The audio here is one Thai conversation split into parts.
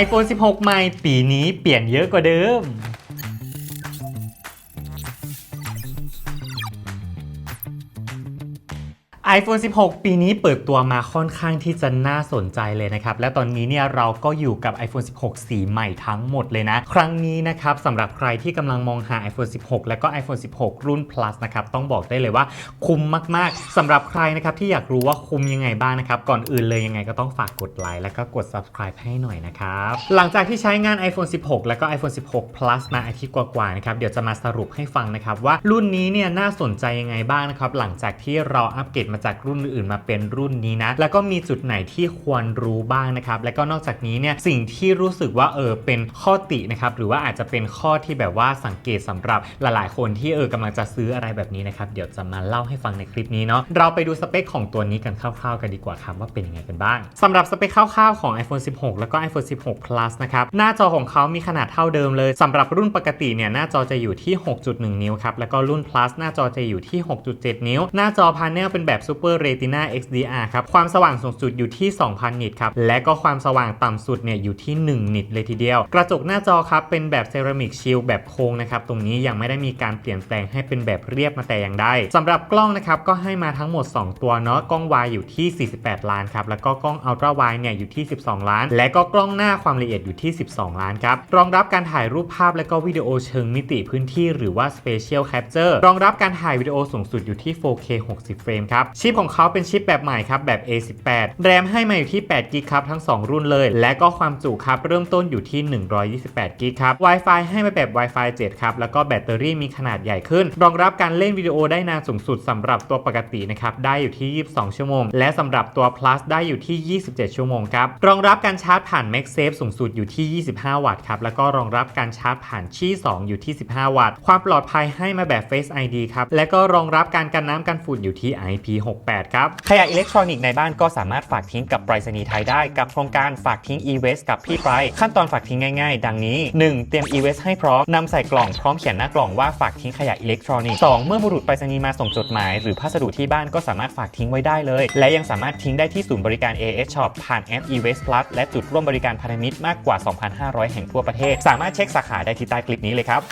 iPhone 16 ใหม่ปีนี้เปลี่ยนเยอะกว่าเดิม iPhone 16 ปีนี้เปิดตัวมาค่อนข้างที่จะน่าสนใจเลยนะครับ และตอนนี้เนี่ยเราก็อยู่กับ iPhone 16 สีใหม่ทั้งหมดเลยนะ ครั้งนี้นะครับสำหรับใครที่กำลังมองหา iPhone 16 แล้วก็ iPhone 16 รุ่น plus นะครับ ต้องบอกได้เลยว่าคุ้มมาก ๆสำหรับใครนะครับที่อยากรู้ว่าคุ้มยังไงบ้างนะครับ ก่อนอื่นเลยยังไงก็ต้องฝากกดไลค์แล้วก็กด subscribe ให้หน่อยนะครับ หลังจากที่ใช้งาน iPhone 16 แล้วก็ iPhone 16 plus มาอาทิตย์กว่าๆนะครับเดี๋ยวจะมาสรุปให้ฟังนะครับว่ารุ่นนี้เนี่ยน่าสนใจยังไงบ้างนะครับหลังจากที่เราอัปเกรดมาจากรุ่นอื่นมาเป็นรุ่นนี้นะ แล้วก็มีจุดไหนที่ควรรู้บ้างนะครับ แล้วก็นอกจากนี้เนี่ยสิ่งที่รู้สึกว่าเออเป็นข้อตินะครับหรือว่าอาจจะเป็นข้อที่แบบว่าสังเกตสำหรับหลายๆ คนที่เออกำลังจะซื้ออะไรแบบนี้นะครับเดี๋ยวจะมาเล่าให้ฟังในคลิปนี้เนาะเราไปดูสเปคของตัวนี้กันคร่าวๆกันดีกว่าครับว่าเป็นยังไงกันบ้างสำหรับสเปคคร่าวๆของ iPhone 16 แล้วก็ iPhone 16 Plus นะครับหน้าจอของเขามีขนาดเท่าเดิมเลยสำหรับรุ่นปกติเนี่ยหน้าจอจะอยู่ที่ 6.1 นิ้วครับแล้วก็รุ่น Plus หน้าจอจะอยู่ที่ 6.7 นิ้ว หน้าจอพาเนลเป็นแบบ Super Retina XDR ครับ ความสว่างสูงสุดอยู่ที่ 2,000 นิตครับ และก็ความสว่างต่ำสุดเนี่ยอยู่ที่ 1 นิตเลยทีเดียว กระจกหน้าจอครับเป็นแบบเซรามิกชิลแบบโค้งนะครับ ตรงนี้ยังไม่ได้มีการเปลี่ยนแปลงให้เป็นแบบเรียบมาแต่อย่างใดสำหรับกล้องนะครับก็ให้มาทั้งหมด 2 ตัวเนาะกล้องวายอยู่ที่ 48 ล้านครับแล้วก็กล้องอัลตร้าวายเนี่ยอยู่ที่ 12 ล้าน และก็กล้องหน้าความละเอียดอยู่ที่ 12 ล้านครับรองรับการถ่ายรูปภาพและก็วิดีโอเชิงมิติพื้นที่หรือว่า Spatial Capture รองรับการถ่ายวิดีโอสูงสุดอยู่ที่ 4K 60 เฟรมครับชิปของเขาเป็นชิปแบบใหม่ครับแบบ A18 แรมให้มาอยู่ที่8 g b ครับทั้ง 2 รุ่นเลย และก็ความจุครับเริ่มต้นอยู่ที่ 128 g b ครับ Wi-Fi ให้มาแบบ Wi-Fi 7 ครับ แล้วก็แบตเตอรี่มีขนาดใหญ่ขึ้น รองรับการเล่นวิดีโอได้นานสูงสุดสำหรับตัวปกตินะครับได้อยู่ที่ 22 ชั่วโมง และสำหรับตัว plus ได้อยู่ที่ 27 ชั่วโมงครับรองรับการชาร์จผ่าน MagSafe สูงสุดอยู่ที่ 25 วัตต์ครับแล้วก็รองรับการชาร์จผ่านชี่2อยู่ที่ 15 วัตต์ความปลอดภัยให้มาแบบ Face ID ครับและก็รองรับการกันน้ำกันฝุ่นอยู่ที่68 ครับ ขยะอิเล็กทรอนิกส์ในบ้านก็สามารถฝากทิ้งกับไปรษณีย์ไทยได้กับโครงการฝากทิ้ง e-waste กับพี่ไปรขั้นตอนฝากทิ้งง่ายๆ ดังนี้ 1. เตรียม e-waste ให้พร้อมนำใส่กล่องพร้อมเขียนหน้ากล่องว่าฝากทิ้งขยะอิเล็กทรอนิกส์ 2. เมื่อบุรุษไปรษณีย์มาส่งจดหมาย หรือพัสดุที่บ้านก็สามารถฝากทิ้งไว้ได้เลย และยังสามารถทิ้งได้ที่ศูนย์บริการ AS Shop ผ่านแอป e-waste plus และจุดร่วมบริการพันธมิตรมากกว่า 2,500 แห่งทั่วประเทศ สามารถเช็คสาขาได้ที่ใต้คลิปนี้เลยครับ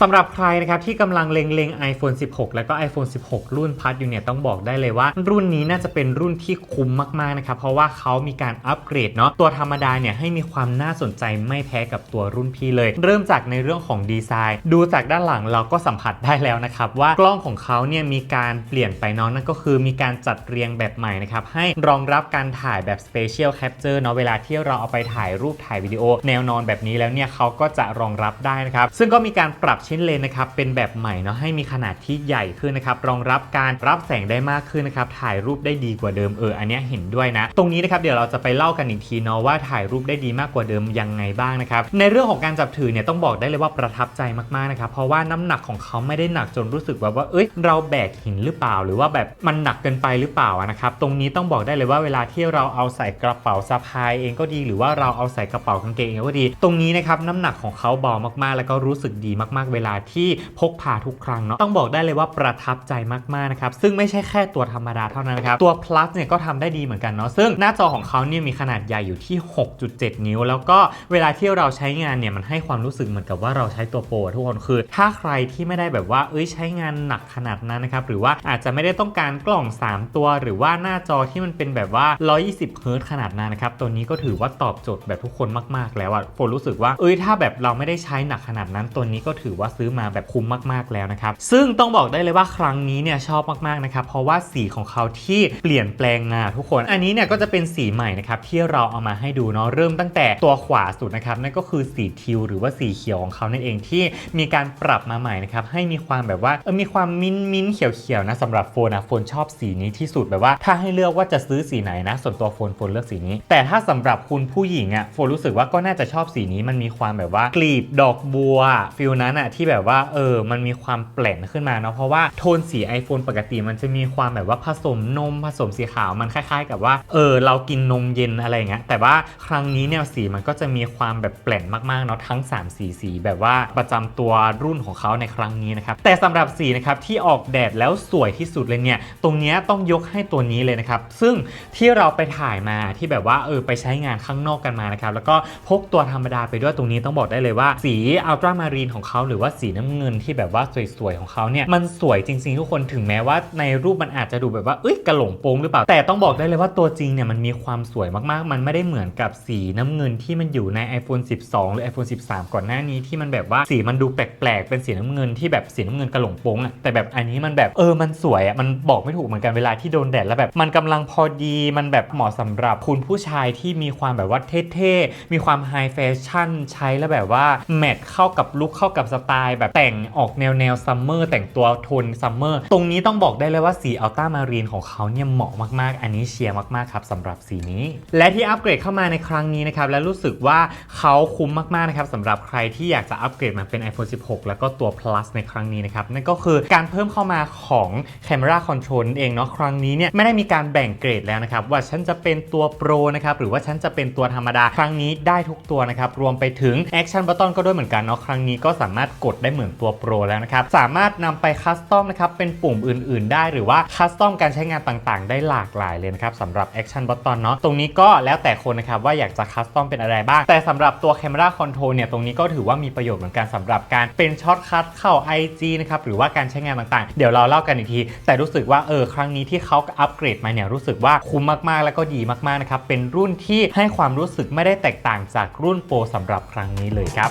สำหรับใครนะครับที่กำลังเล็งๆ iPhone 16 แล้วก็ iPhone 16 รุ่นพัดอยู่เนี่ยต้องบอกได้เลยว่า รุ่นนี้น่าจะเป็นรุ่นที่คุ้มมากๆนะครับเพราะว่าเขามีการอัปเกรดเนาะตัวธรรมดาเนี่ยให้มีความน่าสนใจไม่แพ้กับตัวรุ่นพี่เลย เริ่มจากในเรื่องของดีไซน์ ดูจากด้านหลังเราก็สัมผัสได้แล้วนะครับว่ากล้องของเขาเนี่ยมีการเปลี่ยนไปเนาะนั่นก็คือมีการจัดเรียงแบบใหม่นะครับให้รองรับการถ่ายแบบ Spatial Capture เนาะเวลาที่เราเอาไปถ่ายรูปถ่ายวิดีโอ แนวนอนแบบนี้แล้วเนี่ยเขาก็จะรองรับได้นะครับซึ่งก็มีการปรับชิ้นเลนนะครับเป็นแบบใหม่เนาะให้มีขนาดที่ใหญ่ขึ้นนะครับรองรับการรับแสงได้มากขึ้นนะครับถ่ายรูปได้ดีกว่าเดิมเอออันนี้เห็นด้วยนะ ตรงนี้นะครับเดี๋ยวเราจะไปเล่ากันอีกทีเนาะว่าถ่ายรูปได้ดีมากกว่าเดิมยังไงบ้างนะครับในเรื่องของการจับถือเนี่ยต้องบอกได้เลยว่าประทับใจมากๆนะครับเพราะว่าน้ำหนักของเขาไม่ได้หนักจนรู้สึกแบบว่าเอ้ยเราแบกหินหรือเปล่า หรือว่าแบบมันหนักเกินไปหรือเปล่านะครับตรงนี้ต้องบอกได้เลยว่าเวลาที่เราเอาใส่กระเป๋าสะพายเองก็ดี หรือว่าเราเอาใส่กระเป๋ากางเกงเองก็ดี ตรงนี้นะครับน้ำหนักของเขาเบามากๆ แล้วก็รู้สึกดีมากๆเวลาที่พกพาทุกครั้งเนาะต้องบอกได้เลยว่าประทับใจมากๆนะครับซึ่งไม่ใช่แค่ตัวธรรมดาเท่านั้นครับตัว plus เนี่ยก็ทำได้ดีเหมือนกันเนาะซึ่งหน้าจอของเขาเนี่ยมีขนาดใหญ่อยู่ที่ 6.7 นิ้ว แล้วก็เวลาที่เราใช้งานเนี่ยมันให้ความรู้สึกเหมือนกับว่าเราใช้ตัวโปรทุกคนคือ ถ้าใครที่ไม่ได้แบบว่าเอ้ยใช้งานหนักขนาดนั้นนะครับหรือว่าอาจจะไม่ได้ต้องการกล่อง 3 ตัว หรือว่าหน้าจอที่มันเป็นแบบว่า 120เฮิร์ตขนาดนั้นนะครับตัวนี้ก็ถือว่าตอบโจทย์แบบทุกคนมาก ๆ แล้วอะโฟรู้สึกว่าเอ้ยถ้าแบบเราไม่ได้ใช้หนักขนาดนั้นตัวนี้ก็ถือว่าซื้อมาแบบคุ้มมากๆแล้วนะครับ ซึ่งต้องบอกได้เลยว่าครั้งนี้เนี่ยชอบมากๆนะครับ เพราะว่าสีของเขาที่เปลี่ยนแปลงมาทุกคน อันนี้เนี่ยก็จะเป็นสีใหม่นะครับที่เราเอามาให้ดูเนาะเริ่มตั้งแต่ตัวขวาสุดนะครับนั่นก็คือสีทิวหรือว่าสีเขียวของเขานั่นเองที่มีการปรับมาใหม่นะครับให้มีความแบบว่าเออมีความมิ้นมิ้นเขียวๆนะสำหรับโฟนนะโฟนชอบสีนี้ที่สุดแบบว่า ถ้าให้เลือกว่าจะซื้อสีไหนนะ ส่วนตัวโฟนโฟนเลือกสีนี้ แต่ถ้าสำหรับคุณผู้หญิงอะ่ะโฟนรู้สึกว่าก็น่าจะชอบสีนี้มันมีความแบบว่ากลีบดอกบัวฟิลนั้นอะ่ะที่แบบว่าเออมันมีความแปลนขึ้นมาเนาะเพราะว่าโทนสี iPhone ปกติมันจะมีความแบบว่าผสมนมผสมสีขาวมันคล้าย ๆ กับว่าเออเรากินนมเย็นอะไรเงี้ยแต่ว่าครั้งนี้เนี่ยสีมันก็จะมีความแบบแปลนมากๆเนาะทั้ง 3 สีสีแบบว่าประจำตัวรุ่นของเขาในครั้งนี้นะครับแต่สำหรับสีนะครับที่ออกแดดแล้วสวยที่สุดเลยเนี่ยตรงนี้ต้องยกให้ตัวนี้เลยนะครับซึ่งที่เราไปถ่ายมาที่แบบว่าเออไปใช้งานข้างนอกกันมานะครับแล้วก็พกตัวธรรมดาไปด้วยตรงนี้ต้องบอกได้เลยว่าสีอัลตรามารีนของเขาหรือว่าสีน้ำเงินที่แบบว่าสวยๆของเขาเนี่ยมันสวยจริงๆทุกคนถึงแม้ว่าในรูปมันอาจจะดูแบบว่าเอ้ยกระหลงโปงหรือเปล่า แต่ต้องบอกได้เลยว่าตัวจริงเนี่ยมันมีความสวยมากๆ มันไม่ได้เหมือนกับสีน้ำเงินที่มันอยู่ใน iPhone 12 หรือ iPhone 13 ก่อนหน้านี้ที่มันแบบว่าสีมันดูแปลกๆ เป็นสีน้ำเงินที่แบบสีน้ำเงินกระหลงโปงอะแต่แบบอันนี้มันแบบเออมันสวยอะมันบอกไม่ถูกเหมือนกันเวลาที่โดนแดดแล้วแบบมันกำลังพอดีมันแบบเหมาะสำหรับคุณผู้ชายที่มีความแบบว่าเท่ๆมีความไฮแฟชั่นใช้แล้วแบบว่าแมทเข้ากับลุคเข้ากับสไตล์ แบบแต่งออกแนวแนวซัมเมอร์แต่งตัวโทนซัมเมอร์ตรงนี้ต้องบอกได้เลยว่าสีอัลต้ามารีนของเขาเนี่ยเหมาะมากๆ อันนี้เชียร์มากๆครับสำหรับสีนี้ และที่อัปเกรดเข้ามาในครั้งนี้นะครับและรู้สึกว่าเขาคุ้มมากๆนะครับสำหรับใครที่อยากจะอัปเกรดมาเป็น iPhone 16 แล้วก็ตัว plus ในครั้งนี้นะครับนั่นก็คือการเพิ่มเข้ามาของ Camera Control เองเนาะครั้งนี้เนี่ยไม่ได้มีการแบ่งเกรดแล้วนะครับว่าฉันจะเป็นตัว Pro นะครับหรือว่าฉันจะเป็นตัวธรรมดา ครั้งนี้ได้ทุกตัวนะครับรวมไปถึง Action Button ก็ด้วยเหมือนกันเนาะครั้งนี้ก็สามารถกดได้เหมือนตัว Pro แล้วนะครับ สามารถนำไปคัสตอมนะครับเป็นปุ่มอื่น ๆ ได้หรือว่าคัสตอมการใช้งานต่างๆ ได้หลากหลายเลยนะครับสำหรับ Action Button เนาะตรงนี้ก็แล้วแต่คนนะครับว่าอยากจะคัสตอมเป็นอะไรบ้าง แต่สำหรับตัว Camera Control เนี่ยตรงนี้ก็ถือว่ามีประโยชน์เหมือนกันสำหรับการเป็นช็อตคัทเข้า IG นะครับหรือว่าการใช้งานต่างๆ เดี๋ยวเราเล่ากันอีกที แต่รู้สึกว่าเออครั้งนี้ที่เขาอัปเกรดมาเนี่ยรู้สึกว่าคุ้มมากๆ แล้วก็ดีมากๆนะครับเป็นรุ่นที่ให้ความรู้สึกไม่ได้แตกต่างจากรุ่นโปรสำหรับครั้งนี้เลยครับ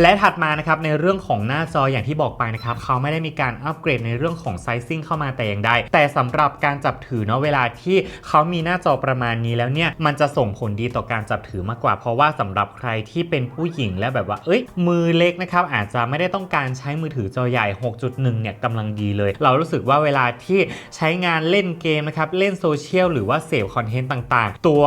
และถัดมานะครับในเรื่องของหน้าจออย่างที่บอกไปนะครับเขาไม่ได้มีการอัปเกรดในเรื่องของไซซิ่งเข้ามาแต่อย่างใดแต่สำหรับการจับถือเนาะเวลาที่เขามีหน้าจอประมาณนี้แล้วเนี่ยมันจะส่งผลดีต่อการจับถือมากกว่า เพราะว่าสำหรับใครที่เป็นผู้หญิงและแบบว่า เอ้ย มือเล็กนะครับอาจจะไม่ได้ต้องการใช้มือถือจอใหญ่ 6.1 เนี่ยกำลังดีเลย เรารู้สึกว่าเวลาที่ใช้งานเล่นเกมนะครับเล่นโซเชียลหรือว่าเสพคอนเทนต์ต่างๆ ตัว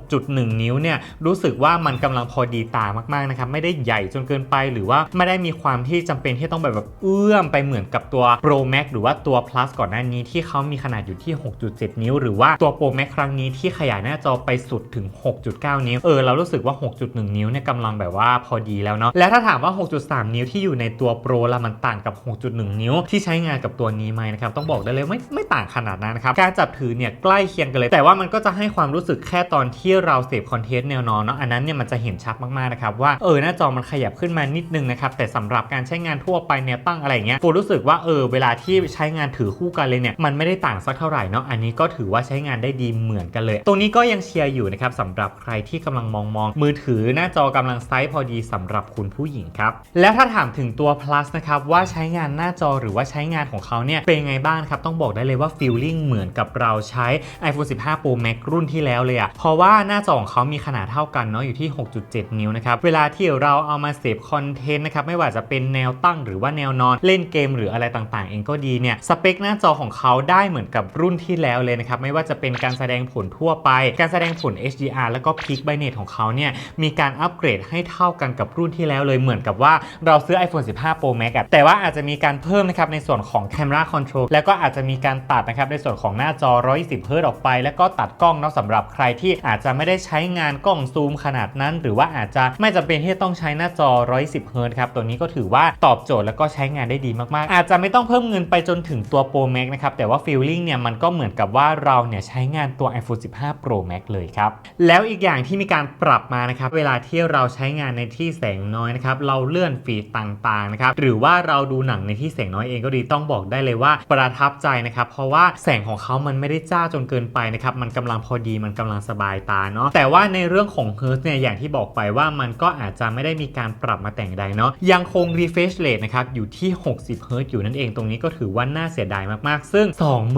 6.1 นิ้วเนี่ยรู้สึกว่ามันกำลังพอดีตามากๆนะครับไม่ได้ใหญ่จนเกินไปหรือว่าไม่ได้มีความที่จำเป็นที่ต้องแบบแบบเอื้อมไปเหมือนกับตัว Pro Max หรือว่าตัว Plus ก่อนหน้านี้ที่เขามีขนาดอยู่ที่ 6.7 นิ้ว หรือว่าตัว Pro Max ครั้งนี้ที่ขยายหน้าจอไปสุดถึง 6.9 นิ้ว เออเรารู้สึกว่า 6.1 นิ้วเนี่ยกำลังแบบว่าพอดีแล้วเนาะ แล้วถ้าถามว่า 6.3 นิ้วที่อยู่ในตัว Pro ละมันต่างกับ 6.1 นิ้ว ที่ใช้งานกับตัวนี้ไหมนะครับ ต้องบอกได้เลยไม่ไม่ต่างขนาดนั้นนะครับ การจับถือเนี่ยใกล้เคียงกันเลย แต่ว่ามันก็จะให้ความรู้สึกแค่ตอนที่เราเสพคอนเทนต์แนวนอนเนาะ อันนั้นเนี่ยมันจะเห็นชัดมากๆนะครับว่าเออหน้าจอมันขยับขึ้นมานิดนึงนะครับแต่สำหรับการใช้งานทั่วไปแนวตั้งอะไรเงี้ยปูรู้สึกว่าเออเวลาที่ใช้งานถือคู่กันเลยเนี่ยมันไม่ได้ต่างสักเท่าไหร่เนาะอันนี้ก็ถือว่าใช้งานได้ดีเหมือนกันเลย ตรงนี้ก็ยังเชียร์อยู่นะครับสำหรับใครที่กำลังมองมองมือถือหน้าจอกำลังไซส์พอดีสำหรับคุณผู้หญิงครับแล้วถ้าถามถึงตัว plus นะครับว่าใช้งานหน้าจอหรือว่าใช้งานของเขาเนี่ยเป็นไงบ้างครับต้องบอกได้เลยว่าฟีลลิ่งเหมือนกับเราใช้ iPhone 15 Pro Max รุ่นที่แล้วเลยอะเพราะว่าหน้าจอของเขามีขนาดเท่ากันเนาะอยู่ที่ 6.7 นิ้วนะครับเวลาที่เราเอามาเสพคอนเทนต์นะครับไม่ว่าจะเป็นแนวตั้งหรือว่าแนวนอนเล่นเกมหรืออะไรต่างๆ เองก็ดีเนี่ยสเปคหน้าจอของเขาได้เหมือนกับรุ่นที่แล้วเลยนะครับไม่ว่าจะเป็นการแสดงผลทั่วไป การแสดงผล HDR แล้วก็ Peak Brightness ของเขาเนี่ยมีการอัปเกรดให้เท่ากันกับรุ่นที่แล้วเลยเหมือนกับว่าเราซื้อ iPhone 15 Pro Max แต่ว่าอาจจะมีการเพิ่มนะครับในส่วนของ Camera Control แล้วก็อาจจะมีการตัดนะครับในส่วนของหน้าจอ 120 Hz ออกไป แล้วก็ตัดกล้องเนาะสำหรับใครที่อาจจะไม่ได้ใช้งานกล้องซูมขนาดนั้น หรือว่าอาจจะไม่จำเป็นที่ต้องใช้หน้าจอ110 Hz ครับ ตัวนี้ก็ถือว่าตอบโจทย์แล้วก็ใช้งานได้ดีมากๆ อาจจะไม่ต้องเพิ่มเงินไปจนถึงตัว Pro Max นะครับ แต่ว่า Feeling เนี่ยมันก็เหมือนกับว่าเราเนี่ยใช้งานตัว iPhone 15 Pro Max เลยครับ แล้วอีกอย่างที่มีการปรับมานะครับ เวลาที่เราใช้งานในที่แสงน้อยนะครับ เราเลื่อนฟีดต่างๆนะครับ หรือว่าเราดูหนังในที่แสงน้อยเองก็ดี ต้องบอกได้เลยว่าประทับใจนะครับ เพราะว่าแสงของเขามันไม่ได้จ้าจนเกินไปนะครับ มันกำลังพอดี มันกำลังสบายตาเนาะ แต่ว่าในเรื่องของ Hertz เนี่ย อย่างที่บอกไปว่ามันก็อาจจะไม่ได้มีการปรับรับมาแต่งใดเนาะยังคง refresh rate นะครับอยู่ที่ 60 Hz อยู่นั่นเองตรงนี้ก็ถือว่าน่าเสียดายมากๆ ซึ่ง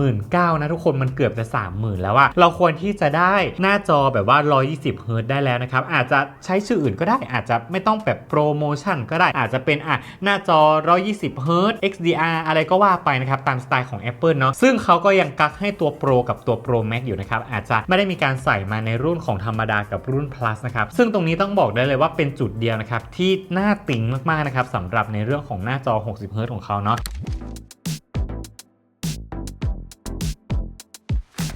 29,000นะทุกคนมันเกือบจะ 30,000 แล้วอะเราควรที่จะได้หน้าจอแบบว่า 120 Hz ได้แล้วนะครับ อาจจะใช้ชื่ออื่นก็ได้อาจจะไม่ต้องแบบโปรโมชั่นก็ได้อาจจะเป็นอะหน้าจอ 120 Hz XDR อะไรก็ว่าไปนะครับ ตามสไตล์ของ Apple เนาะซึ่งเขาก็ยังกักให้ตัว Pro กับตัว Pro Max อยู่นะครับ อาจจะไม่ได้มีการใส่มาในรุ่นของธรรมดากับรุ่น Plus นะครับ ซึ่งตรงนี้ต้องบอกได้เลยว่าเป็นจุดเดียวนะครับ ที่น่าติ่งมากๆนะครับสำหรับในเรื่องของหน้าจอ 60 Hz ของเขาเนาะ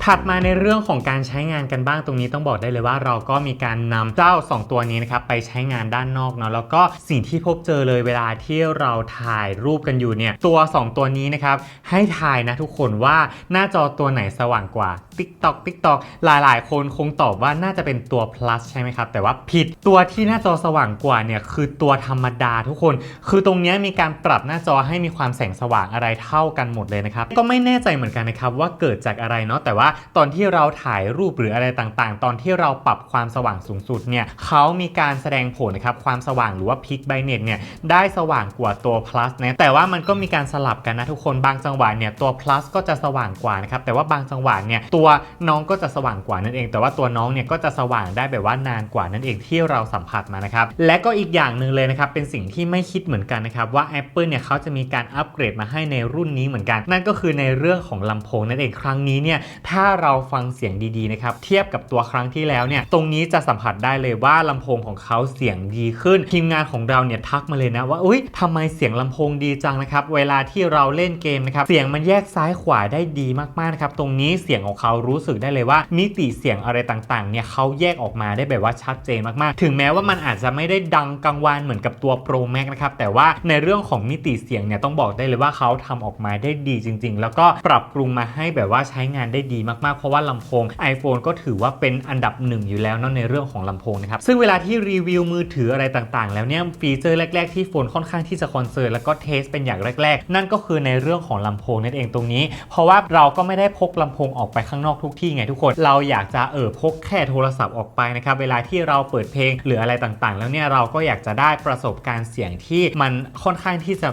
ถัดมาในเรื่องของการใช้งานกันบ้างตรงนี้ต้องบอกได้เลยว่าเราก็มีการนำเจ้า 2 ตัวนี้นะครับไปใช้งานด้านนอกเนาะแล้วก็สิ่งที่พบเจอเลยเวลาที่เราถ่ายรูปกันอยู่เนี่ยตัว 2 ตัวนี้นะครับให้ถ่ายนะทุกคนว่าหน้าจอตัวไหนสว่างกว่า TikTok TikTok หลายๆ คนคงตอบว่าน่าจะเป็นตัว plus ใช่ไหมครับ แต่ว่าผิดตัวที่หน้าจอสว่างกว่าเนี่ยคือตัวธรรมดาทุกคน คือตรงนี้มีการปรับหน้าจอให้มีความแสงสว่างอะไรเท่ากันหมดเลยนะครับก็ไม่แน่ใจเหมือนกันนะครับว่าเกิดจากอะไรเนาะแต่ว่าตอนที่เราถ่ายรูปหรืออะไรต่างๆ ตอนที่เราปรับความสว่างสูงสุดเนี่ยเขามีการแสดงผลนะครับความสว่างหรือว่าพิกไบเน็ตเนี่ยได้สว่างกว่าตัว plus นะแต่ว่ามันก็มีการสลับกันนะทุกคนบางจังหวะเนี่ยตัว plus ก็จะสว่างกว่านะครับแต่ว่าบางจังหวะเนี่ยตัวน้องก็จะสว่างกว่านั่นเอง แต่ว่าตัวน้องเนี่ยก็จะสว่างได้แบบว่านานกว่านั่นเองที่เราสัมผัสมานะครับและก็อีกอย่างหนึ่งเลยนะครับเป็นสิ่งที่ไม่คิดเหมือนกันนะครับว่า Apple เนี่ยเขาจะมีการอัปเกรดมาให้ในรุ่นนี้เหมือนกัน นั่นก็คือในเรื่องของลำโพงนั่นเองครั้งนี้เนี่ยถ้าาเราฟังเสียงดีๆนะครับเทียบกับตัวครั้งที่แล้วเนี่ยตรงนี้จะสัมผัสได้เลยว่าลำโพงของเขาเสียงดีขึ้น ทีมงานของเราเนี่ยทักมาเลยนะว่าอุ้ยทำไมเสียงลำโพงดีจังนะครับเวลาที่เราเล่นเกมนะครับเสียงมันแยกซ้ายขวาได้ดีมากๆนะครับตรงนี้เสียงของเขารู้สึกได้เลยว่ามิติเสียงอะไรต่างๆเนี่ยเขาแยกออกมาได้แบบว่าชัดเจนมากๆ ถึงแม้ว่ามันอาจจะไม่ได้ดังกังวานเหมือนกับตัว Pro Max นะครับแต่ว่าในเรื่องของมิติเสียงเนี่ยต้องบอกได้เลยว่าเขาทำออกมาได้ดีจริง ๆ แล้วก็ปรับปรุงมาให้แบบว่าใช้งานได้ดีมากๆ เพราะว่าลำโพง iPhone ก็ถือว่าเป็นอันดับหนึ่งอยู่แล้วเนาะในเรื่องของลำโพงนะครับ ซึ่งเวลาที่รีวิวมือถืออะไรต่างๆ แล้วเนี่ยฟีเจอร์แรก ๆ ที่โฟนค่อนข้างที่จะคอนเซิร์นแล้วก็เทสเป็นอย่างแรก ๆ นั่นก็คือในเรื่องของลำโพงนั่นเองตรงนี้ เพราะว่าเราก็ไม่ได้พกลำโพงออกไปข้างนอกทุกที่ไงทุกคน เราอยากจะเออพกแค่โทรศัพท์ออกไปนะครับเวลาที่เราเปิดเพลงหรืออะไรต่างๆ แล้วเนี่ยเราก็อยากจะได้ประสบการณ์เสียงที่มันค่อนข้างที่จะ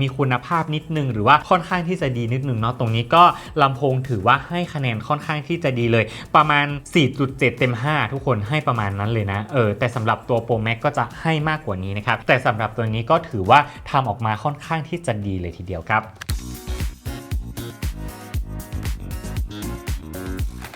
มีคุณภาพนิดนึง หรือว่าค่อนข้างที่จะดีนิดนึงเนาะตรงนี้ก็ลำโพงถือว่าให้คะแนนค่อนข้างที่จะดีเลย ประมาณ 4.7 เต็ม 5 ทุกคนให้ประมาณนั้นเลยนะเออแต่สำหรับตัว Pro Max ก็จะให้มากกว่านี้นะครับแต่สำหรับตัวนี้ก็ถือว่าทำออกมาค่อนข้างที่จะดีเลยทีเดียวครับ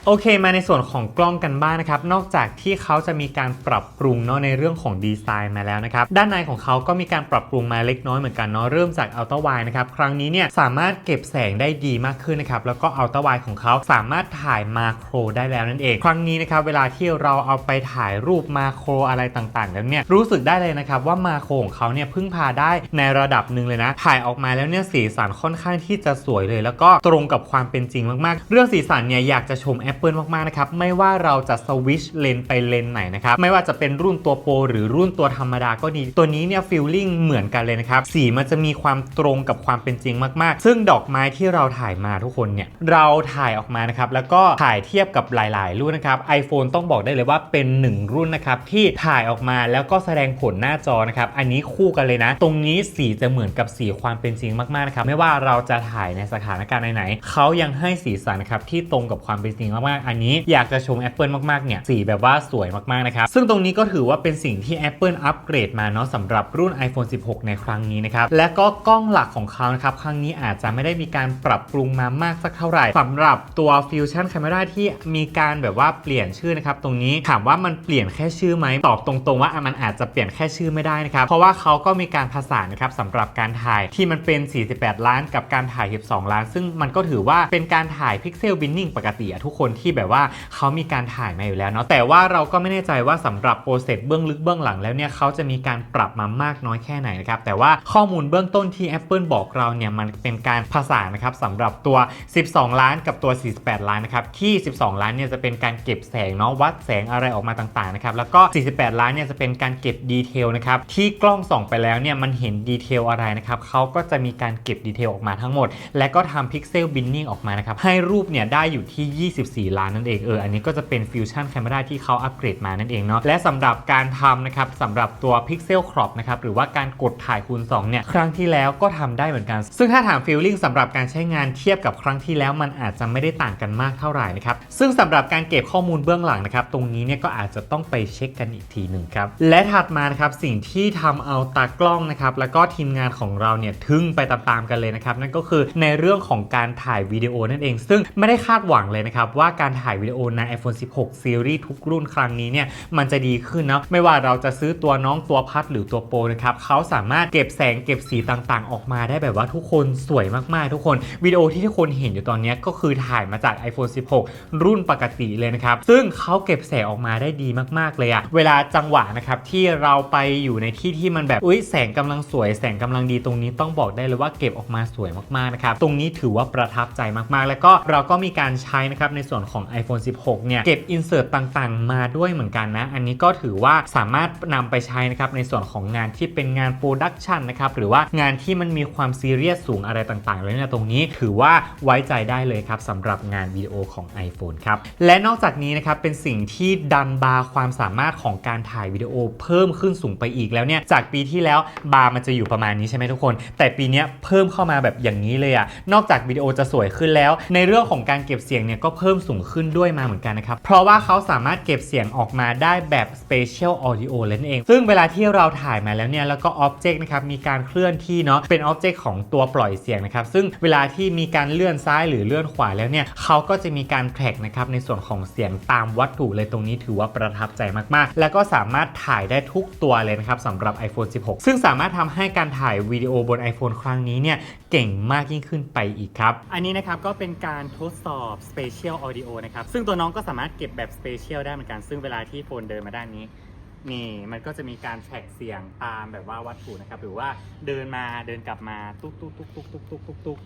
โอเคมาในส่วนของกล้องกันบ้างนะครับ นอกจากที่เขาจะมีการปรับปรุงเนาะในเรื่องของดีไซน์มาแล้วนะครับ ด้านในของเขาก็มีการปรับปรุงมาเล็กน้อยเหมือนกันเนาะเริ่มจากอัลตร้าไวนะครับ ครั้งนี้เนี่ยสามารถเก็บแสงได้ดีมากขึ้นนะครับ แล้วก็อัลตร้าไวของเขาสามารถถ่ายมาโครได้แล้วนั่นเอง ครั้งนี้นะครับเวลาที่เราเอาไปถ่ายรูปมาโครอะไรต่างๆ แล้วเนี่ยรู้สึกได้เลยนะครับว่ามาโครของเขาเนี่ยพึ่งพาได้ในระดับหนึ่งเลยนะ ถ่ายออกมาแล้วเนี่ยสีสันค่อนข้างที่จะสวยเลย แล้วก็ตรงกับความเป็นจริงมากๆ เรื่องสีสันเนี่ยอยากจะชม Apple มากๆนะครับไม่ว่าเราจะสวิชเลนไปเลนไหนนะครับไม่ว่าจะเป็นรุ่นตัวโปรหรือรุ่นตัวธรรมดาก็ดี ตัวนี้เนี่ยฟีลลิ่งเหมือนกันเลยนะครับสีมันจะมีความตรงกับความเป็นจริงมากๆ ซึ่งดอกไม้ที่เราถ่ายมาทุกคนเนี่ยเราถ่ายออกมานะครับแล้วก็ถ่ายเทียบกับหลาย ๆ รุ่นนะครับ iPhone ต้องบอกได้เลยว่าเป็น 1 รุ่นนะครับที่ถ่ายออกมาแล้วก็แสดงผลหน้าจอนะครับอันนี้คู่กันเลยนะ ตรงนี้สีจะเหมือนกับสีความเป็นจริงมากๆนะครับไม่ว่าเราจะถ่ายในสถานการณ์ไหนๆเขายังให้สีสันนะครับที่ตรงกับความเป็นจริงมากๆ อันนี้อยากจะชม Apple มากๆ เนี่ย สีแบบว่าสวยมากๆ นะครับ ซึ่งตรงนี้ก็ถือว่าเป็นสิ่งที่ Apple อัปเกรดมาเนาะสำหรับรุ่น iPhone 16 ในครั้งนี้นะครับ และก็กล้องหลักของเขานะครับ ครั้งนี้อาจจะไม่ได้มีการปรับปรุงมามากสักเท่าไหร่สำหรับตัว Fusion Camera ที่มีการแบบว่าเปลี่ยนชื่อนะครับ ตรงนี้ถามว่ามันเปลี่ยนแค่ชื่อไหมตอบตรงๆ ว่ามันอาจจะเปลี่ยนแค่ชื่อไม่ได้นะครับ เพราะว่าเขาก็มีการผสานนะครับสำหรับการถ่ายที่มันเป็น 48 ล้าน กับการถ่าย 12 ล้าน ซึ่งมันก็ถือว่าเป็นการถ่ายพิกเซลบินนิ่งปกติทุกคนที่แบบว่าเขามีการถ่ายมาอยู่แล้วเนาะแต่ว่าเราก็ไม่แน่ใจว่าสำหรับโปรเซสเบื้องลึกเบื้องหลังแล้วเนี่ยเขาจะมีการปรับมามากน้อยแค่ไหนนะครับแต่ว่าข้อมูลเบื้องต้นที่ Apple บอกเราเนี่ยมันเป็นการผสานนะครับสำหรับตัว 12 ล้านกับตัว 48 ล้านนะครับที่ 12 ล้านเนี่ยจะเป็นการเก็บแสงเนาะวัดแสงอะไรออกมาต่างๆนะครับแล้วก็ 48 ล้านเนี่ยจะเป็นการเก็บดีเทลนะครับที่กล้องส่องไปแล้วเนี่ยมันเห็นดีเทลอะไรนะครับเขาก็จะมีการเก็บดีเทลออกมาทั้งหมด และก็ทำพิกเซลบินนิ่งออกมานะครับให้รูปเนี่ยได้อยู่ที่4 ล้านนั่นเองเอออันนี้ก็จะเป็นฟิวชั่น Camera ที่เขาอัปเกรดมานั่นเองเนาะและสำหรับการทำนะครับสำหรับตัว Pixel Crop นะครับหรือว่าการกดถ่ายคูณ2เนี่ยครั้งที่แล้วก็ทำได้เหมือนกัน ซึ่งถ้าถามฟีลลิ่งสำหรับการใช้งานเทียบกับครั้งที่แล้วมันอาจจะไม่ได้ต่างกันมากเท่าไหร่นะครับซึ่งสำหรับการเก็บข้อมูลเบื้องหลังนะครับตรงนี้เนี่ยก็อาจจะต้องไปเช็คกันอีกทีหนึ่งครับและถัดมานะครับสิ่งที่ทำเอาตากล้องนะครับแล้วก็ทีมงานของเราเนี่ยทึ่งไปตามๆกันเลยนะครับนั่นก็คือในเรื่องของการถ่ายวิดีโอนั่นเอง ซึ่งไม่ได้คาดหวังเลยนะครับว่าการถ่ายวิดีโอใน iPhone 16 Series ทุกรุ่นครั้งนี้เนี่ยมันจะดีขึ้นนะไม่ว่าเราจะซื้อตัวน้องตัวพัดหรือตัวโปรนะครับเขาสามารถเก็บแสงเก็บสีต่างๆ ออกมาได้แบบว่าทุกคนสวยมากๆ ทุกคนวิดีโอที่ทุกคนเห็นอยู่ตอนนี้ก็คือถ่ายมาจาก iPhone 16 รุ่นปกติเลยนะครับซึ่งเขาเก็บแสงออกมาได้ดีมากๆเลยอะเวลาจังหวะนะครับที่เราไปอยู่ในที่ที่มันแบบอุ้ยแสงกำลังสวยแสงกำลังดีตรงนี้ต้องบอกได้เลยว่าเก็บออกมาสวยมากๆนะครับตรงนี้ถือว่าประทับใจมากๆ แล้วก็เราก็มีการใช้นะครับในส่วนของ iPhone 16 เนี่ย เก็บอินเสิร์ตต่างๆ มาด้วยเหมือนกันนะ อันนี้ก็ถือว่าสามารถนำไปใช้นะครับในส่วนของงานที่เป็นงานโปรดักชันนะครับ หรือว่างานที่มันมีความซีเรียสสูงอะไรต่างๆเลยเนี่ยตรงนี้ถือว่าไว้ใจได้เลยครับสำหรับงานวิดีโอของ iPhone ครับ และนอกจากนี้นะครับเป็นสิ่งที่ดันบาร์ความสามารถของการถ่ายวิดีโอเพิ่มขึ้นสูงไปอีกแล้วเนี่ยจากปีที่แล้วบาร์มันจะอยู่ประมาณนี้ใช่ไหมทุกคน แต่ปีนี้เพิ่มเข้ามาแบบอย่างนี้เลยอะนอกจากวิดีโอจะสวยขึ้นแล้ว ในเรื่องของการเก็บเสียงเนี่ยก็เพิ่มสูงขึ้นด้วยมาเหมือนกันนะครับ เพราะว่าเขาสามารถเก็บเสียงออกมาได้แบบ Spatial Audio เลยนั่นเอง ซึ่งเวลาที่เราถ่ายมาแล้วเนี่ยแล้วก็ Object นะครับมีการเคลื่อนที่เนาะเป็น Object ของตัวปล่อยเสียงนะครับซึ่งเวลาที่มีการเลื่อนซ้ายหรือเลื่อนขวาแล้วเนี่ยเขาก็จะมีการแทร็กนะครับในส่วนของเสียงตามวัตถุเลยตรงนี้ถือว่าประทับใจมากๆ แล้วก็สามารถถ่ายได้ทุกตัวเลยนะครับสำหรับ iPhone 16 ซึ่งสามารถทำให้การถ่ายวิดีโอบน iPhone ครั้งนี้เนี่ย เก่งมากยิ่งขึ้นไปอีกครับ อันนี้นะครับก็เป็นการทดสอบ Spatial Audio นะครับ ซึ่งตัวน้องก็สามารถเก็บแบบ Spatial ได้เหมือนกัน ซึ่งเวลาที่โฟนเดินมาด้านนี้ นี่มันก็จะมีการแทร็กเสียงตามแบบว่าวัตถุนะครับ หรือว่าเดินมาเดินกลับมาตุ๊กตุ๊กตุ๊กตุ๊กตุ๊กตุ๊กตุ๊ก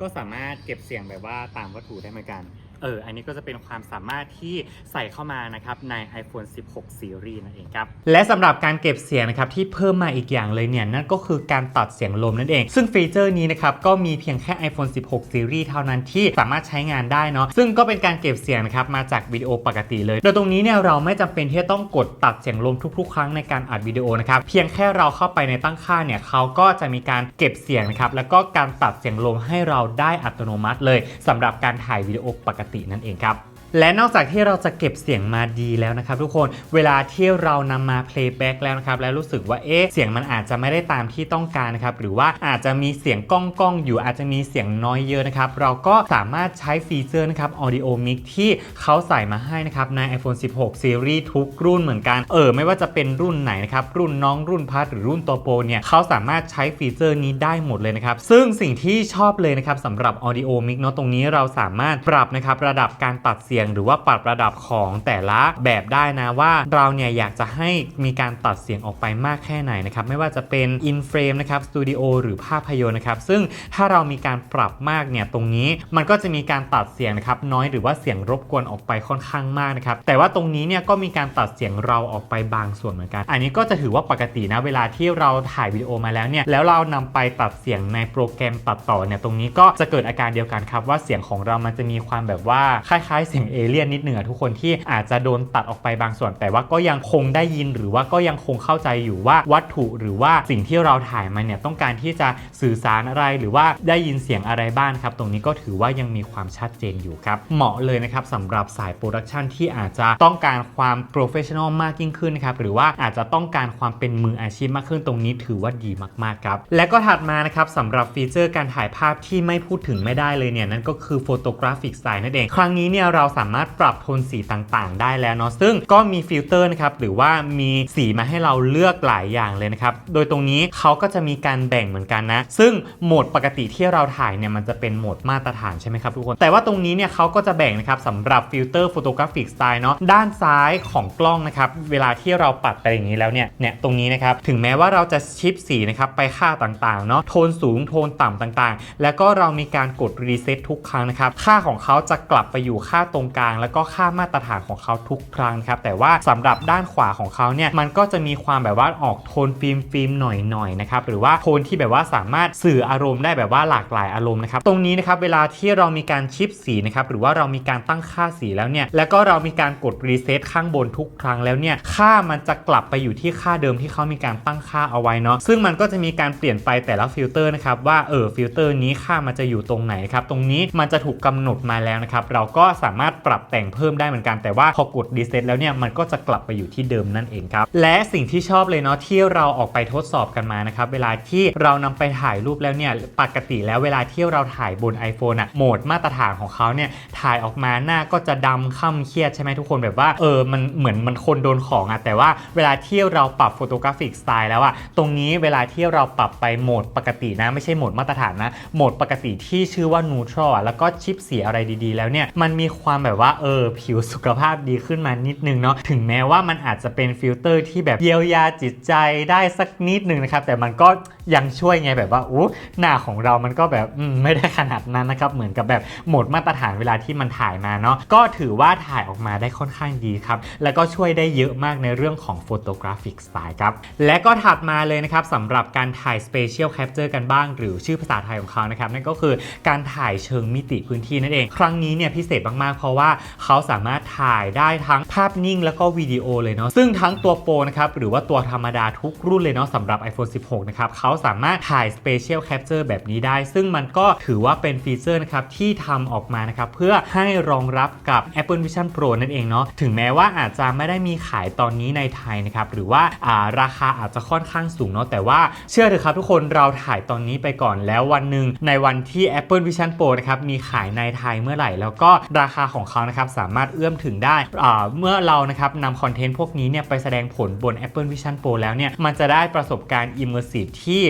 ก็สามารถเก็บเสียงแบบว่าตามวัตถุได้เหมือนกัน เอออันนี้ก็จะเป็นความสามารถที่ใส่เข้ามานะครับใน iPhone 16 Series นั่นเองครับและสำหรับการเก็บเสียงนะครับที่เพิ่มมาอีกอย่างเลยเนี่ยนั่นก็คือการตัดเสียงลมนั่นเอง ซึ่งฟีเจอร์นี้นะครับก็มีเพียงแค่ iPhone 16 Series เท่านั้นที่สามารถใช้งานได้เนาะซึ่งก็เป็นการเก็บเสียงนะครับมาจากวิดีโอปกติเลย โดยตรงนี้เนี่ยเราไม่จำเป็นที่จะต้องกดตัดเสียงลมทุก ๆ ครั้งในการอัดวิดีโอนะครับเพียงแค่เราเข้าไปในตั้งค่าเนี่ยเขาก็จะมีการเก็บเสียงนะครับแล้วก็การตัดเสียงลมให้เราได้อัตโนมัติเลยสำหรับการถ่ายวิดีโอปกตินั่นเองครับ และนอกจากที่เราจะเก็บเสียงมาดีแล้วนะครับทุกคนเวลาที่เรานำมา playback แล้วนะครับแล้วรู้สึกว่าเอ๊ะเสียงมันอาจจะไม่ได้ตามที่ต้องการนะครับหรือว่าอาจจะมีเสียงก้องก้องอยู่อาจจะมีเสียงน้อยเยอะนะครับเราก็สามารถใช้ฟีเจอร์นะครับ audio mix ที่เขาใส่มาให้นะครับใน iPhone 16 Series ทุกรุ่นเหมือนกันเออไม่ว่าจะเป็นรุ่นไหนนะครับรุ่นน้องรุ่นพัดหรือรุ่นตัวโปรเนี่ยเขาสามารถใช้ฟีเจอร์นี้ได้หมดเลยนะครับซึ่งสิ่งที่ชอบเลยนะครับสำหรับ audio mix เนาะตรงนี้เราสามารถปรับนะครับระดับการตัดเสียงหรือว่าปรับระดับของแต่ละแบบได้นะว่าเราเนี่ยอยากจะให้มีการตัดเสียงออกไปมากแค่ไหนนะครับไม่ว่าจะเป็น in frame นะครับสตูดิโอหรือภาพยนตร์นะครับซึ่งถ้าเรามีการปรับมากเนี่ยตรงนี้มันก็จะมีการตัดเสียงนะครับน้อยหรือว่าเสียงรบกวนออกไปค่อนข้างมากนะครับแต่ว่าตรงนี้เนี่ยก็มีการตัดเสียงเราออกไปบางส่วนเหมือนกัน อันนี้ก็จะถือว่าปกตินะเวลาที่เราถ่ายวิดีโอมาแล้วเนี่ยแล้วเรานำไปตัดเสียงในโปรแกรมตัดต่อเนี่ยตรงนี้ก็จะเกิดอาการเดียวกันครับว่าเสียงของเรามันจะมีความแบบว่าคล้ายๆเสียงเอเลี่ยนนิดหนึ่งอะทุกคนที่อาจจะโดนตัดออกไปบางส่วน แต่ว่าก็ยังคงได้ยินหรือว่าก็ยังคงเข้าใจอยู่ว่าวัตถุหรือว่าสิ่งที่เราถ่ายมาเนี่ยต้องการที่จะสื่อสารอะไรหรือว่าได้ยินเสียงอะไรบ้างครับ ตรงนี้ก็ถือว่ายังมีความชัดเจนอยู่ครับ เหมาะเลยนะครับสำหรับสายโปรดักชันที่อาจจะต้องการความโปรเฟชชั่นอลมากยิ่งขึ้นครับหรือว่าอาจจะต้องการความเป็นมืออาชีพมากขึ้นตรงนี้ถือว่าดีมาก ๆ ครับ และก็ถัดมานะครับสำหรับฟีเจอร์การถ่ายภาพที่ไม่พูดถึงไม่ได้เลยเนี่ยนั่นก็คือโฟโตกราฟิกสไตล์นั่นเอง ครั้งนี้เนี่ยเราสามารถปรับโทนสีต่างๆ ได้แล้วเนาะซึ่งก็มีฟิลเตอร์นะครับหรือว่ามีสีมาให้เราเลือกหลายอย่างเลยนะครับโดยตรงนี้เขาก็จะมีการแบ่งเหมือนกันนะ ซึ่งโหมดปกติที่เราถ่ายเนี่ยมันจะเป็นโหมดมาตรฐานใช่ไหมครับทุกคน แต่ว่าตรงนี้เนี่ยเขาก็จะแบ่งนะครับสำหรับฟิลเตอร์โฟโตกราฟิกสไตล์เนาะด้านซ้ายของกล้องนะครับเวลาที่เราปัดไปอย่างนี้แล้วเนี่ยเนี่ยตรงนี้นะครับถึงแม้ว่าเราจะชิปสีนะครับไปค่าต่างๆเนาะโทนสูงโทนต่ำต่างๆ แล้วก็เรามีการกดรีเซ็ตทุกครั้งนะครับค่าของเขาจะกลับไปอยู่ค่าตรงรงกลาง แล้วก็ค่ามาตรฐานของเขาทุกครั้งครับแต่ว่าสำหรับด้านขวาของเขาเนี่ยมันก็จะมีความแบบว่าออกโทนฟิล์มฟิล์มหน่อยๆนะครับหรือว่าโทนที่แบบว่าสามารถสื่ออารมณ์ได้แบบว่าหลากหลายอารมณ์นะครับตรงนี้นะครับเวลาที่เรามีการชิปสีนะครับหรือว่าเรามีการตั้งค่าสีแล้วเนี่ยแล้วก็เรามีการกดรีเซ็ตข้างบนทุกครั้งแล้วเนี่ยค่ามันจะกลับไปอยู่ที่ค่าเดิมที่เขามีการตั้งค่าเอาไว้เนาะซึ่งมันก็จะมีการเปลี่ยนไปแต่ละฟิลเตอร์นะครับว่าเออฟิลเตอร์นี้ค่ามันจะอยู่ตรงไหนครับตรงนี้มันจะถูกกำหนดมาแล้วนะครับเราก็สามารถปรับแต่งเพิ่มได้เหมือนกัน แต่ว่าพอกดรีเซตแล้วเนี่ยมันก็จะกลับไปอยู่ที่เดิมนั่นเองครับ และสิ่งที่ชอบเลยเนาะที่เราออกไปทดสอบกันมานะครับ เวลาที่เรานำไปถ่ายรูปแล้วเนี่ยปกติแล้วเวลาที่เราถ่ายบน iPhone อะโหมดมาตรฐานของเขาเนี่ยถ่ายออกมาหน้าก็จะดำค่ำเครียดใช่ไหมทุกคนแบบว่าเออมันเหมือนมันคนโดนของอะแต่ว่าเวลาที่เราปรับโฟโตกราฟิกสไตล์แล้วอะตรงนี้เวลาที่เราปรับไปโหมดปกตินะ ไม่ใช่โหมดมาตรฐานนะโหมดปกติที่ชื่อว่า neutral อะแล้วก็ชิปสีอะไรดีๆ แล้วเนี่ยมันมีความแบบว่าเออผิวสุขภาพดีขึ้นมานิดนึงเนาะถึงแม้ว่ามันอาจจะเป็นฟิลเตอร์ที่แบบเยียวยาจิตใจได้สักนิดนึงนะครับแต่มันก็ ยังช่วยไงแบบว่าอู้หน้าของเรามันก็แบบไม่ได้ขนาดนั้นนะครับ เหมือนกับแบบหมดมาตรฐานเวลาที่มันถ่ายมาเนาะก็ถือว่าถ่ายออกมาได้ค่อนข้างดีครับ แล้วก็ช่วยได้เยอะมากในเรื่องของโฟโตกราฟิกสไตล์ครับ และก็ถัดมาเลยนะครับสำหรับการถ่าย Special Capture กันบ้าง หรือชื่อภาษาไทยของเขานะครับ นั่นก็คือการถ่ายเชิงมิติพื้นที่นั่นเอง ครั้งนี้เนี่ยพิเศษมากๆ เพราะว่าเขาสามารถถ่ายได้ทั้งภาพนิ่งแล้วก็วิดีโอเลยเนาะซึ่งทั้งตัวโปรนะครับหรือว่าตัวธรรมดาทุกรุ่นเลยเนาะสำหรับ iPhone 16 นะครับเขาสามารถถ่าย Special Capture แบบนี้ได้ ซึ่งมันก็ถือว่าเป็นฟีเจอร์นะครับที่ทำออกมานะครับเพื่อให้รองรับกับ Apple Vision Pro นั่นเองเนาะถึงแม้ว่าอาจจะไม่ได้มีขายตอนนี้ในไทยนะครับหรือว่าาราคาอาจจะค่อนข้างสูงเนาะแต่ว่าเชื่อเถอะครับทุกคนเราถ่ายตอนนี้ไปก่อนแล้ววันหนึ่งในวันที่ Apple Vision Pro นะครับมีขายในไทยเมื่อไหร่ แล้วก็ราคาของเขานะครับสามารถเอื้อมถึงได้เมื่อเรานะครับนำคอนเทนต์พวกนี้เนี่ยไปแสดงผลบน Apple Vision Pro แล้วเนี่ยมันจะได้ประสบการณ์ Immersive ที่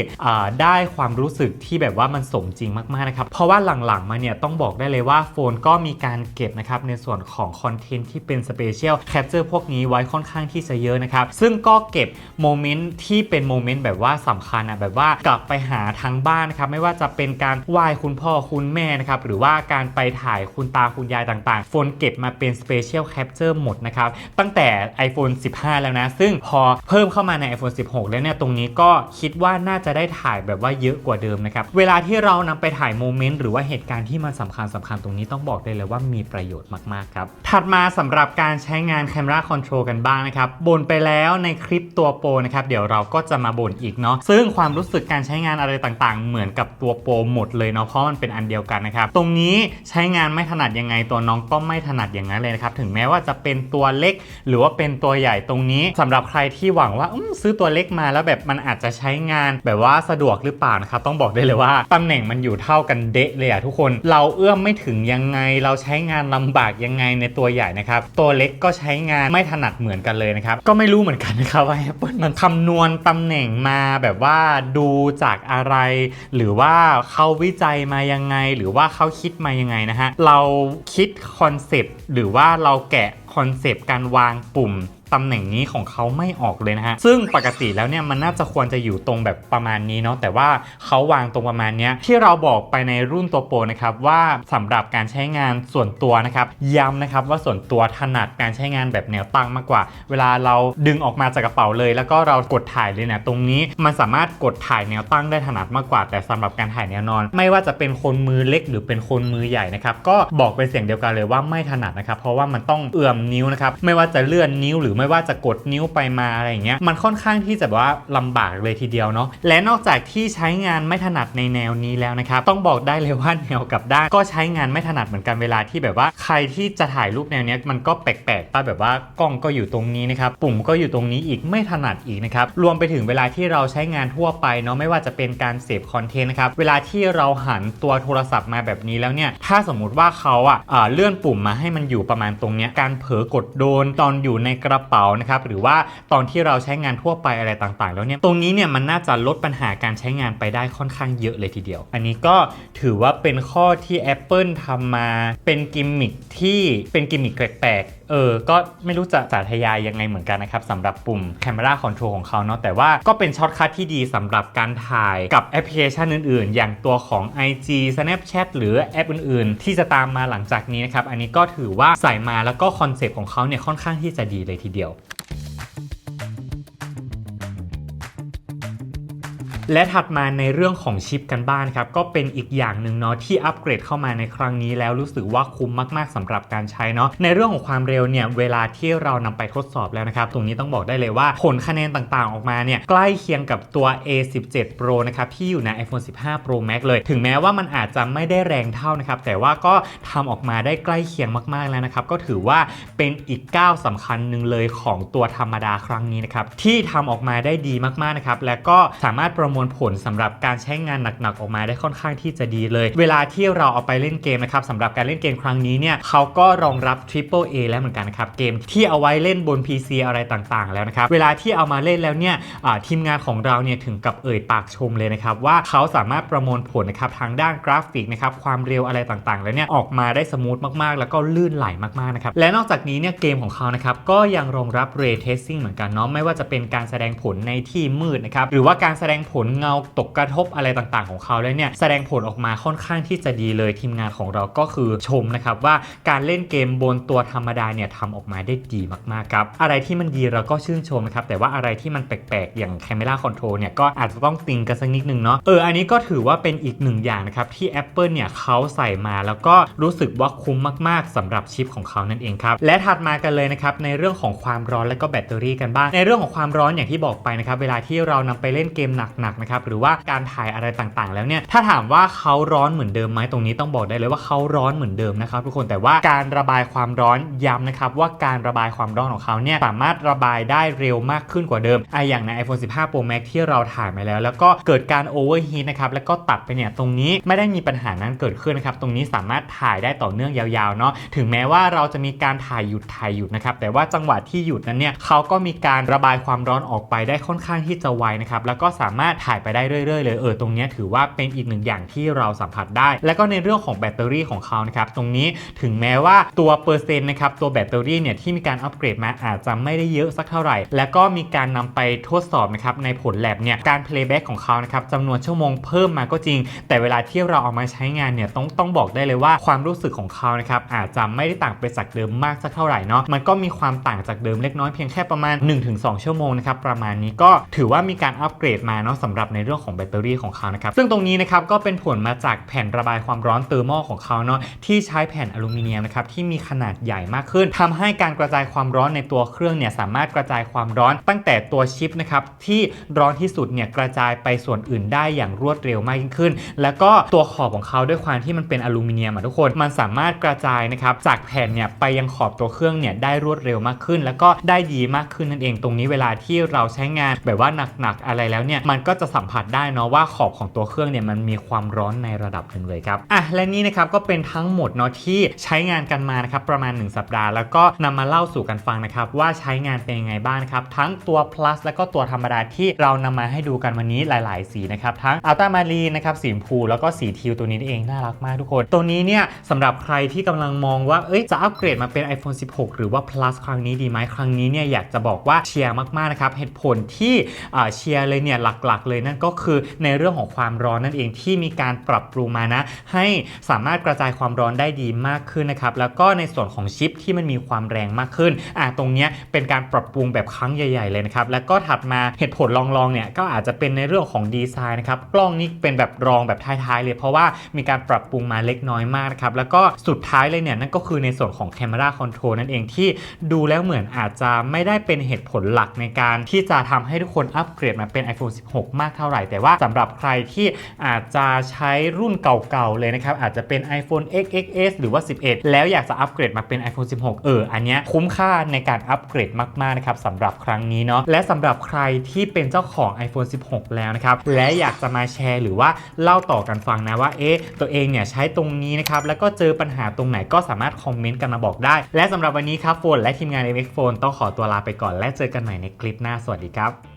ได้ความรู้สึกที่แบบว่ามันสมจริงมากๆนะครับเพราะว่าหลังๆมาเนี่ยต้องบอกได้เลยว่าโฟนก็มีการเก็บนะครับในส่วนของคอนเทนต์ที่เป็น Special Capture พวกนี้ไว้ค่อนข้างที่จะเยอะนะครับซึ่งก็เก็บโมเมนต์ที่เป็นโมเมนต์แบบว่าสำคัญอะแบบว่ากลับไปหาทางบ้านนะครับไม่ว่าจะเป็นการไหว้คุณพ่อคุณแม่นะครับหรือว่าการไปถ่ายคุณตาคุณยายต่างๆโฟนเก็บมาเป็น Special Capture หมดนะครับตั้งแต่ iPhone 15 แล้วนะ ซึ่งพอเพิ่มเข้ามาใน iPhone 16 แล้วเนี่ยตรงนี้ก็คิดว่าน่าจะได้ถ่ายแบบว่าเยอะกว่าเดิมนะครับ เวลาที่เรานำไปถ่ายโมเมนต์หรือว่าเหตุการณ์ที่มันสำคัญสำคัญตรงนี้ต้องบอกได้เลยว่ามีประโยชน์มาก ๆ ครับ ถัดมาสำหรับการใช้งาน Camera Control กันบ้างนะครับบ่นไปแล้วในคลิปตัวโปรนะครับ เดี๋ยวเราก็จะมาบ่นอีกเนาะซึ่งความรู้สึกการใช้งานอะไรต่างๆ เหมือนกับตัวโปรหมดเลยเนาะเพราะมันเป็นอันเดียวกันนะครับตรงนี้ใช้งานไม่ถนัดยังไงตัวน้องก็ไม่ถนัดอย่างนั้นเลยนะครับถึงแม้ว่าจะเป็นตัวเล็ก หรือว่าเป็นตัวใหญ่ตรงนี้สำหรับใครที่หวังว่าซื้อตัวเล็กมาแล้วแบบมันอาจจะใช้งานแบบว่าสะดวกหรือเปล่านะครับ ต้องบอกได้เลยว่าตำแหน่งมันอยู่เท่ากันเดะเลยอะทุกคน เราเอื้อมไม่ถึงยังไง เราใช้งานลำบากยังไงในตัวใหญ่นะครับ ตัวเล็กก็ใช้งานไม่ถนัดเหมือนกันเลยนะครับ ก็ไม่รู้เหมือนกันนะครับว่า Apple มันคำนวณตำแหน่งมาแบบว่าดูจากอะไร หรือว่าเขาวิจัยมายังไง หรือว่าเขาคิดมายังไงนะฮะ เราคิดคอนเซปต์หรือว่าเราแกะคอนเซปต์การวางปุ่ม ตำแหน่งนี้ของเขาไม่ออกเลยนะฮะ ซึ่งปกติแล้วเนี่ยมันน่าจะควรจะอยู่ตรงแบบประมาณนี้เนาะแต่ว่าเขาวางตรงประมาณนี้ที่เราบอกไปในรุ่นตัวโปรนะครับว่าสำหรับการใช้งานส่วนตัวนะครับย้ำนะครับว่าส่วนตัวถนัดการใช้งานแบบแนวตั้งมากกว่า เวลาเราดึงออกมาจากกระเป๋าเลย แล้วก็เรากดถ่ายเลยเนี่ยตรงนี้มันสามารถกดถ่ายแนวตั้งได้ถนัดมากกว่า แต่สำหรับการถ่ายแนวนอน ไม่ว่าจะเป็นคนมือเล็กหรือเป็นคนมือใหญ่นะครับก็บอกเป็นเสียงเดียวกันเลยว่าไม่ถนัดนะครับเพราะว่ามันต้องเอื้อมนิ้วนะครับไม่ว่าจะเลื่อนนิ้วหรือไม่ว่าจะกดนิ้วไปมาอะไรอย่างเงี้ยมันค่อนข้างที่จะแบบว่าลำบากเลยทีเดียวเนาะและนอกจากที่ใช้งานไม่ถนัดในแนวนี้แล้วนะครับต้องบอกได้เลยว่าแนวกลับด้านก็ใช้งานไม่ถนัดเหมือนกันเวลาที่แบบว่าใครที่จะถ่ายรูปแนวเนี้ยมันก็แปลกๆป่ะแบบว่ากล้องก็อยู่ตรงนี้นะครับปุ่มก็อยู่ตรงนี้อีกไม่ถนัดอีกนะครับรวมไปถึงเวลาที่เราใช้งานทั่วไปเนาะไม่ว่าจะเป็นการเสพคอนเทนต์นะครับเวลาที่เราหันตัวโทรศัพท์มาแบบนี้แล้วเนี่ยถ้าสมมุติว่าเขาอะอ่าเลื่อนปุ่มมาให้มันอยู่ประมาณตรงเนี้ยการเผลอกดโดนตอนอยู่ในกระเป๋านะครับหรือว่าตอนที่เราใช้งานทั่วไปอะไรต่างๆ แล้วเนี่ยตรงนี้เนี่ยมันน่าจะลดปัญหาการใช้งานไปได้ค่อนข้างเยอะเลยทีเดียว อันนี้ก็ถือว่าเป็นข้อที่ Apple ทำมาเป็นกิมมิคที่เป็นกิมมิคแปลกเออ ก็ไม่รู้จะสาธยายยังไงเหมือนกันนะครับสำหรับปุ่ม Camera Control ของเขาเนาะแต่ว่าก็เป็นช็อตคัทที่ดีสำหรับการถ่ายกับแอปพลิเคชันอื่นๆ อย่างตัวของ IG Snapchat หรือแอปอื่นๆ ที่จะตามมาหลังจากนี้นะครับ อันนี้ก็ถือว่าใส่มาแล้วก็คอนเซปต์ของเขาเนี่ยค่อนข้างที่จะดีเลยทีเดียว และถัดมาในเรื่องของชิปกันบ้างครับก็เป็นอีกอย่างหนึ่งเนาะที่อัปเกรดเข้ามาในครั้งนี้แล้วรู้สึกว่าคุ้มมากๆสำหรับการใช้เนาะในเรื่องของความเร็วเนี่ยเวลาที่เรานำไปทดสอบแล้วนะครับตรงนี้ต้องบอกได้เลยว่าผลคะแนนต่างๆออกมาเนี่ยใกล้เคียงกับตัว A17 Pro นะครับที่อยู่ใน iPhone 15 Pro Max เลย ถึงแม้ว่ามันอาจจะไม่ได้แรงเท่านะครับแต่ว่าก็ทำออกมาได้ใกล้เคียงมากๆแล้วนะครับก็ถือว่าเป็นอีกก้าวสำคัญหนึ่งเลยของตัวธรรมดาครั้งนี้นะครับที่ทำออกมาได้ดีมากๆนะครับและก็สามารถประมวลผลสำหรับการใช้งานหนักๆออกมาได้ค่อนข้างที่จะดีเลย เวลาที่เราเอาไปเล่นเกมนะครับสำหรับการเล่นเกมครั้งนี้เนี่ยเขาก็รองรับ Triple A แล้วเหมือนกันนะครับเกมที่เอาไว้เล่นบน PC อะไรต่างๆ แล้วนะครับเวลาที่เอามาเล่นแล้วเนี่ยทีมงานของเราเนี่ยถึงกับเอ่ยปากชมเลยนะครับว่าเขาสามารถประมวลผลนะครับทางด้านกราฟิกนะครับความเร็วอะไรต่างๆ แล้วเนี่ยออกมาได้สมูทมากๆ แล้วก็ลื่นไหลมากๆนะครับและนอกจากนี้เนี่ยเกมของเขานะครับก็ยังรองรับ Ray Tracing เหมือนกันเนาะไม่ว่าจะเป็นการแสดงผลในที่มืดนะครับหรือว่าการแสดงผลเงาตกกระทบอะไรต่างๆ ของเขาแล้วเนี่ยแสดงผลออกมาค่อนข้างที่จะดีเลยทีมงานของเราก็คือชมนะครับว่าการเล่นเกมบนตัวธรรมดาเนี่ยทำออกมาได้ดีมากๆครับอะไรที่มันดีเราก็ชื่นชมนะครับแต่ว่าอะไรที่มันแปลกๆ อย่าง Camera Control เนี่ยก็อาจจะต้องติงกันสักนิดนึงเนาะเอออันนี้ก็ถือว่าเป็นอีกหนึ่งอย่างนะครับที่ Apple เนี่ยเขาใส่มาแล้วก็รู้สึกว่าคุ้มมากๆสำหรับชิปของเขานั่นเองครับและถัดมากันเลยนะครับในเรื่องของความร้อนและก็แบตเตอรี่กันบ้างในเรื่องของความร้อนอย่างที่บอกไปนะครับเวลาที่เรานำไปเล่นเกมหนักๆนะครับหรือว่าการถ่ายอะไรต่างๆ แล้วเนี่ยถ้าถามว่าเขาร้อนเหมือนเดิมไหมตรงนี้ต้องบอกได้เลยว่าเขาร้อนเหมือนเดิมนะครับทุกคนแต่ว่าการระบายความร้อนย้ำนะครับว่าการระบายความร้อนของเขาเนี่ยสามารถระบายได้เร็วมากขึ้นกว่าเดิมไออย่างใน iPhone 15 Pro Max ที่เราถ่ายมาแล้ว แล้วก็เกิดการโอเวอร์ฮีทนะครับแล้วก็ตัดไปเนี่ยตรงนี้ไม่ได้มีปัญหานั้นเกิดขึ้นนะครับตรงนี้สามารถถ่ายได้ต่อเนื่องยาวๆเนาะถึงแม้ว่าเราจะมีการถ่ายหยุดถ่ายหยุดนะครับแต่ว่าจังหวะที่หยุดนั้นเนี่ยเขาก็มีการระบายความร้อนออกไปได้ค่อนข้างที่จะไวนะครับแล้วก็สามารถถ่ายไปได้เรื่อยๆเลยเออตรงนี้ถือว่าเป็นอีกหนึ่งอย่างที่เราสัมผัสได้ แล้วก็ในเรื่องของแบตเตอรี่ของเขานะครับตรงนี้ถึงแม้ว่าตัวเปอร์เซ็นต์นะครับตัวแบตเตอรี่เนี่ยที่มีการอัปเกรดมาอาจจะไม่ได้เยอะสักเท่าไหร่ แล้วก็มีการนำไปทดสอบนะครับในผลแลบเนี่ยการ playback ของเขานะครับจำนวนชั่วโมงเพิ่มมาก็จริง แต่เวลาที่เราเอามาใช้งานเนี่ยต้องต้องบอกได้เลยว่าความรู้สึกของเขานะครับอาจจะไม่ได้ต่างไปจากเดิมมากสักเท่าไหร่เนาะมันก็มีความต่างจากเดิมเล็กน้อยเพียงแค่ประมาณ 1-2 ชั่วโมงนะครับประมาณนี้ก็ถือว่ามีการอัปเกรดมาเนาะสำหรับในเรื่องของแบตเตอรี่ของเขานะครับซึ่งตรงนี้นะครับก็เป็นผลมาจากแผ่นระบายความร้อนเตอร์โมของเขาเนาะที่ใช้แผ่นอลูมิเนียมนะครับที่มีขนาดใหญ่มากขึ้นทำให้การกระจายความร้อนในตัวเครื่องเนี่ยสามารถกระจายความร้อนตั้งแต่ตัวชิปนะครับที่ร้อนที่สุดเนี่ยกระจายไปส่วนอื่นได้อย่างรวดเร็วมากยิ่งขึ้น แล้วก็ตัวขอบของเขาด้วยความที่มันเป็นอลูมิเนียมอะทุกคนมันสามารถกระจายนะครับจากแผ่นเนี่ยไปยังขอบตัวเครื่องเนี่ยได้รวดเร็วมากขึ้น แล้วก็ได้ดีมากขึ้นนั่นเองตรงนี้เวลาที่เราใช้งานแบบว่าหนักๆอะไรแล้วเนี่ยมันก็จะสัมผัสได้เนาะว่าขอบของตัวเครื่องเนี่ยมันมีความร้อนในระดับหนึ่งเลยครับอะและนี่นะครับก็เป็นทั้งหมดเนาะที่ใช้งานกันมานะครับประมาณ 1 สัปดาห์ แล้วก็นำมาเล่าสู่กันฟังนะครับว่าใช้งานเป็นยังไงบ้างนะครับทั้งตัว plus แล้วก็ตัวธรรมดาที่เรานำมาให้ดูกันวันนี้หลาย ๆ สีนะครับทั้งอัลต้ามารีนะครับสีมพูแล้วก็สีทิวตัวนี้เองน่ารักมากทุกคน ตัวนี้เนี่ยสำหรับใครที่กำลังมองว่าเอ้ยจะอัปเกรดมาเป็น iPhone 16 หรือว่า plus ครั้งนี้ดีไหมครั้งนี้เนี่ยอยากจะบอกว่าเชียร์มาก ๆ นะครับเหตุผลที่เชียร์เลยเนี่ยหลัก ๆ เลยนั่นก็คือในเรื่องของความร้อนนั่นเองที่มีการปรับปรุงมานะ ให้สามารถกระจายความร้อนได้ดีมากขึ้นนะครับแล้วก็ในส่วนของชิปที่มันมีความแรงมากขึ้นอ่าตรงเนี้ยเป็นการปรับปรุงแบบครั้งใหญ่ๆเลยนะครับแล้วก็ถัดมาเหตุผลรองๆเนี่ยก็อาจจะเป็นในเรื่องของดีไซน์นะครับกล้องนี่เป็นแบบรองแบบท้ายๆ เลยเพราะว่ามีการปรับปรุงมาเล็กน้อยมากนะครับแล้วก็สุดท้ายเลยเนี่ยนั่นก็คือในส่วนของ Camera Control นั่นเองที่ดูแล้วเหมือนอาจจะไม่ได้เป็นเหตุผลหลักในการที่จะทำให้ทุกคนอัปเกรดมาเป็น iPhone 16มากเท่าไหร่ แต่ว่าสำหรับใครที่อาจจะใช้รุ่นเก่าๆเลยนะครับ อาจจะเป็น iPhone XXS หรือว่า 11 แล้วอยากจะอัปเกรดมาเป็น iPhone 16 เออ อันเนี้ยคุ้มค่าในการอัปเกรดมากๆนะครับสำหรับครั้งนี้เนาะและสำหรับใครที่เป็นเจ้าของ iPhone 16 แล้วนะครับและอยากจะมาแชร์หรือว่าเล่าต่อกันฟังนะว่าเอ๊ะตัวเองเนี่ยใช้ตรงนี้นะครับแล้วก็เจอปัญหาตรงไหนก็สามารถคอมเมนต์กันมาบอกได้ และสำหรับวันนี้ครับโฟนและทีมงาน MX Phone ต้องขอตัวลาไปก่อนและเจอกันใหม่ในคลิปหน้าสวัสดีครับ